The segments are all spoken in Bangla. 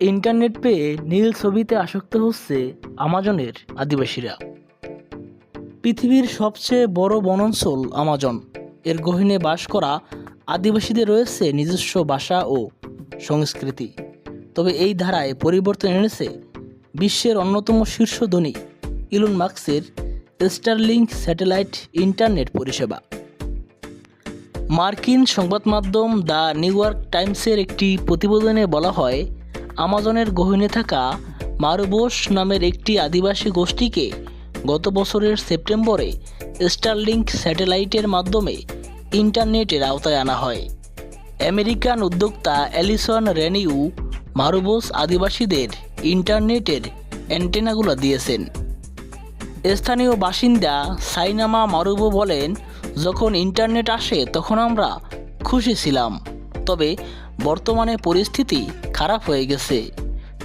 ইন্টারনেট পেয়ে নীল ছবিতে আসক্ত হচ্ছে আমাজনের আদিবাসীরা। পৃথিবীর সবচেয়ে বড় বনাঞ্চল আমাজন। এর গহীনে বাস করা আদিবাসীদের রয়েছে নিজস্ব ভাষা ও সংস্কৃতি। তবে এই ধারায় পরিবর্তন এনেছে বিশ্বের অন্যতম শীর্ষ ধনী ইলন মার্কসের স্টারলিংক স্যাটেলাইট ইন্টারনেট পরিষেবা। মার্কিন সংবাদ মাধ্যম দ্য নিউ ইয়র্ক টাইমসের একটি প্রতিবেদনে বলা হয় আমাজনের গহীনে থাকা মারুবোস নামের একটি আদিবাসী গোষ্ঠীকে গত বছরের সেপ্টেম্বরে স্টারলিংক স্যাটেলাইটের মাধ্যমে ইন্টারনেটের আওতায় আনা হয়। আমেরিকান উদ্যোক্তা অ্যালিসন রেনিউ মারুবোস আদিবাসীদের ইন্টারনেটের অ্যান্টেনাগুলো দিয়েছেন। স্থানীয় বাসিন্দা সাইনামা মারুবো বলেন, যখন ইন্টারনেট আসে, তখন আমরা খুশি ছিলাম। তবে বর্তমানে পরিস্থিতি খারাপ হয়ে গেছে।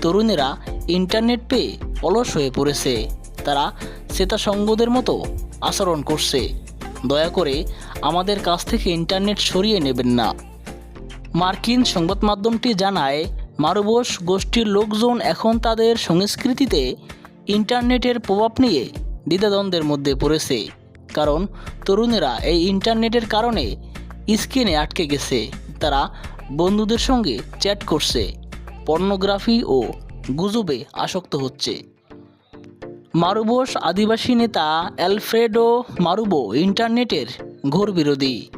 তরুণেরা ইন্টারনেট পেয়ে অলস হয়ে পড়েছে। তারা শ্বেতাসঙ্গদের মতো আচরণ করছে। দয়া করে আমাদের কাছ থেকে ইন্টারনেট সরিয়ে নেবেন না। মার্কিন সংবাদ মাধ্যমটি জানায়, মারুবোস গোষ্ঠীর লোকজন এখন তাদের সংস্কৃতিতে ইন্টারনেটের প্রভাব নিয়ে দ্বিধাদ্বন্দ্বের মধ্যে পড়েছে। কারণ তরুণেরা এই ইন্টারনেটের কারণে স্ক্রিনে আটকে গেছে। তারা বন্ধুদের সঙ্গে চ্যাট করছে, পর্নোগ্রাফি ও গুজবে আসক্ত হচ্ছে। মারুবোস আদিবাসী নেতা অ্যালফ্রেডো মারুবো ইন্টারনেটের ঘোর বিরোধী।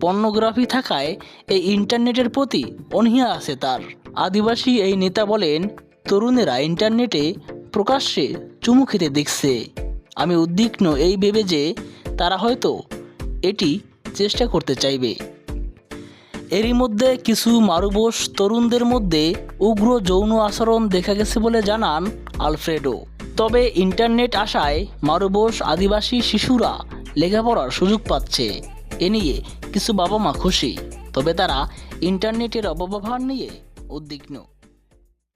পর্নোগ্রাফি থাকায় এই ইন্টারনেটের প্রতি অনীহা আছে তার। আদিবাসী এই নেতা বলেন, তরুণেরা ইন্টারনেটে প্রকাশ্যে চুমু খেতে দেখছে। আমি উদ্বিগ্ন এই ভেবে যে তারা হয়তো এটি চেষ্টা করতে চাইবে। এরই মধ্যে কিছু মারুবোস তরুণদের মধ্যে উগ্র যৌন আচরণ দেখা গেছে বলে জানান আলফ্রেডো। তবে ইন্টারনেট আসায় মারুবোস আদিবাসী শিশুরা লেখাপড়ার সুযোগ পাচ্ছে। এ নিয়ে কিছু বাবা মা খুশি, তবে তারা ইন্টারনেটের অপব্যবহার নিয়ে উদ্বিগ্ন।